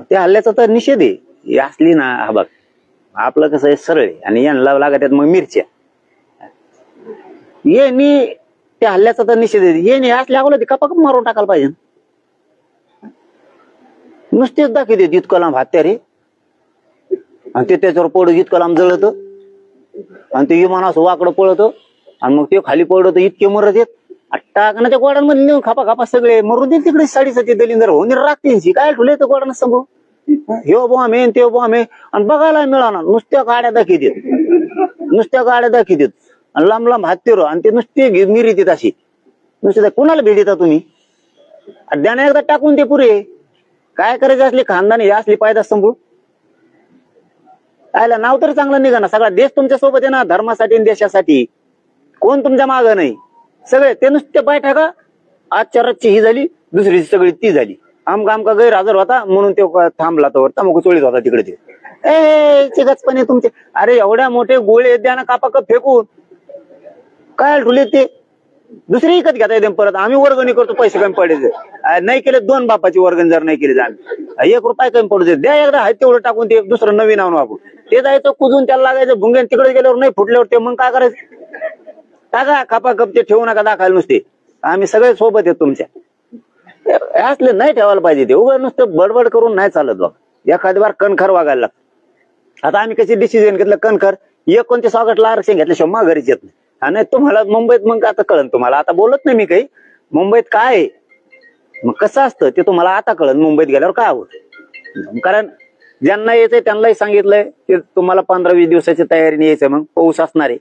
त्या हल्ल्याचा तर निषेध आहे. ही असली ना हा बघ. आपलं कसं आहे सरळ आहे. आणि यांना लागत मग मिरच्या. ये नी त्या हल्ल्याचा तर निषेध आहे. ये नी असल्या अगोदर कपाक मारून टाकायला पाहिजे नुसतेच दाखवते इतकं लांब हत्यारे आणि ते त्याच्यावर पडत इतकं जळत. आणि ते विमान असं वाकडं पळत. आणि मग ते खाली पडत इतके मरत येत टाकणं त्या गोडांमध्ये नेऊन खापा खापा सगळे मरून दे तिकडे साडेसाती दलिंदर होऊन राखतील काय ठुले तर गोडानं सांगू? ह्यो बॉम्ब आहे ते बॉम्ब आहे. आणि बघायला मिळाणार नुसत्या गाड्या दाखवतात नुसत्या गाड्या दाखवतात आणि लांब लांब हत्तीर आणि ते नुसते घे- देत अशी नुसते कुणाला भेट देता तुम्ही? आणि द्याना एकदा टाकून ते पुरे. काय करायचे असले खानदानी हे असली पायदा संभू आयला नाव तर चांगलं निघा ना. सगळा देश तुमच्यासोबत आहे ना धर्मासाठी आणि देशासाठी. कोण तुमच्या माग नाही? सगळे ते नुसते पाय टाका. आजच्या रातची ही झाली दुसरी सगळी ती झाली. आमका आमका गैरहजर होता म्हणून ते थांबला तो तंबाखू चोळीत होता तिकडे ते. ए चिगचपणे तुमचे अरे एवढ्या मोठे गोळे द्या ना कापा कप फेकून. काय ठुले ते? दुसरी विकत घेता येते परत. आम्ही वर्गणी करतो पैसे कमी पडायचे नाही केले दोन बापाची वर्गणी जर नाही केली तर आम्ही. एक रुपये कमी पडू दे. द्या एकदा हाय तेवढं टाकून ते दुसरं नवीन आणू आपण. ते जायचं कुजून त्याला लागायचं भुंगेन तिकडे गेल्यावर नाही फुटल्यावर ते मग काय करायचं? टाका खापा ठेवू नका दाखायला नुसते. आम्ही सगळे सोबत आहेत तुमच्या. असले नाही ठेवायला पाहिजे ते. उभं नुसतं बडबड करून नाही चालत बघ एखादी बार कणखर वागायला लागतं. आता आम्ही कशी डिसिजन घेतलं? कणखर एकोणतीस ऑगस्टला आरक्षण घेतल्याशिवाय माघारीच येत नाही. तुम्हाला मुंबईत मग आता कळन तुम्हाला. आता बोलत नाही मी काही. मुंबईत काय आहे? मग कसं असतं? ते तुम्हाला आता कळन. मुंबईत गेल्यावर काय हवं कारण ज्यांना यायचंय त्यांनाही सांगितलंय की तुम्हाला पंधरा वीस दिवसाची तयारीने यायचंय मग. पाऊस असणार आहे.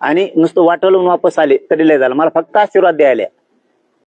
आणि नुसतं वाटवून वापस आले तरी लय झालं. मला फक्त आशीर्वाद द्यायला